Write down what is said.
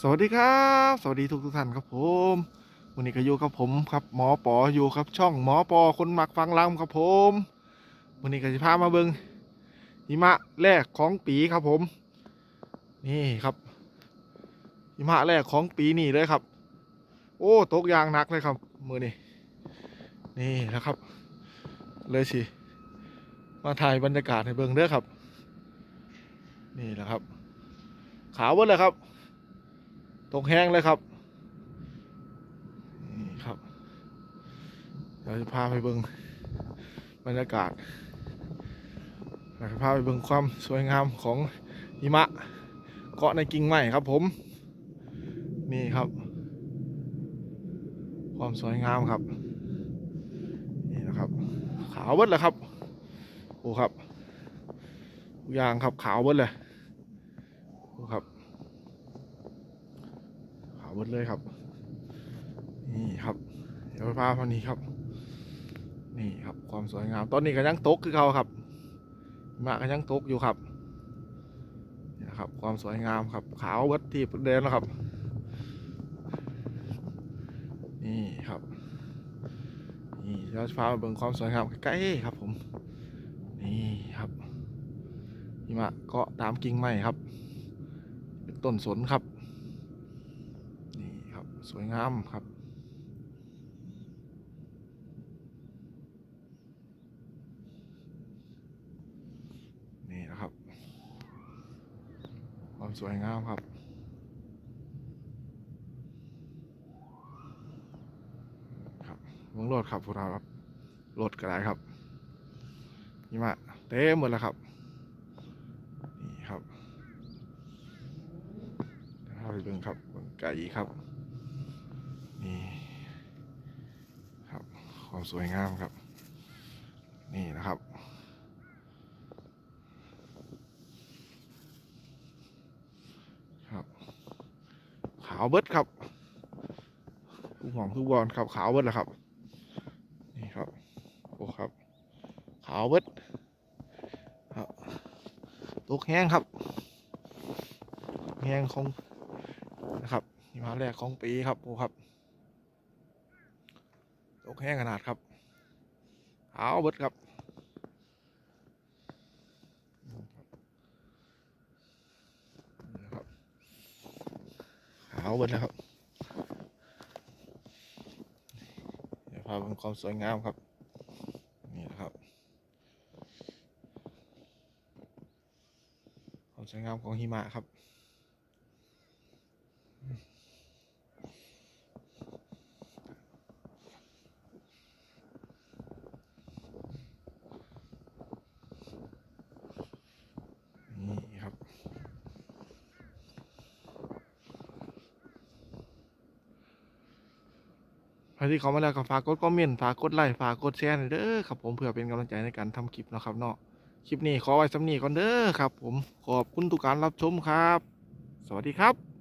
สวัสดีครับ สวัสดีทุกทุกท่านครับผมวันนี้ก็อยู่กับผมครับหมอปออยู่ครับช่องหมอปอคนมักฟังลำครับผมวันนี้ก็จะพามาเบิงหิมะแรกของปีครับผม นี่ครับหิมะแรกของปีนี่เลยครับ โอ้ตกยางหนักเลยครับ มือนี่นี่นะครับ เลยสิมาถ่ายบรรยากาศให้เบิงเด้อครับ นี่แหละครับ ขาวหมดเลยครับ ตกแห้งเลยครับนี่ครับเราจะพาไปเบิงบรรยากาศเราจะพาไปเบิงความสวยงามของหิมะเกาะในกิ่งไม้ครับผม นี่ครับ ความสวยงามครับ นี่นะครับ ขาวเบิดเลยครับ โอ้ครับทุกอย่างครับขาวเบิดเลยโอ้ครับ หมดเลยครับ นี่ครับ เดี๋ยวไปพาพานี้ครับ นี่ครับความสวยงาม ตอนนี้ก็ยังตกคือเขาครับมะก็ยังตกอยู่ครับนี่นะครับ ความสวยงามครับ ขาวเบิดที่เดินแล้วครับ นี่ครับ นี่เราจะพามาเบิ่งความสวยงามใกล้ๆครับ ผม นี่ครับหิมะเกาะตามกิ่งไม้ครับ เป็นต้นสนครับ ครับ สวยงามครับนี่นะครับ ความสวยงามครับครับเมืองโลดครับพวกเราครับโลดกระได้ครับนี่มาเต็มหมดแล้วครับนี่ครับเดี๋ยวพาไปเบิ่งครับไก่ครับ นี่ครับความสวยงามครับ นี่นะครับครับ ขาวเบิดครับทุกหอมทุกบอลครับขาวเบิดแล้วครับ นี่ครับโอ้ครับ ขาวเบิดครับตกแห้งครับแห้งของนะครับหิมะแรกของปีครับโอ้ครับ ตกแห้งขนาดครับขาเบิดครับนี่ครับขาวเบิดแล้วครับเดี๋ยวพาไปดูความสวยงามครับ นี่นะครับ ความสวยงามของหิมะครับ นี่ครับ ใครที่เขามาแล้วก็ฝากกดคอมเมนต์ฝากกดไลค์ฝากกดแชร์หน่อยเด้อครับผมเพื่อเป็นกำลังใจในการทำคลิปนะครับเนาะคลิปนี้ขอไว้สำนีก่อนเด้อครับ ผมขอบคุณทุกการรับชมครับ สวัสดีครับ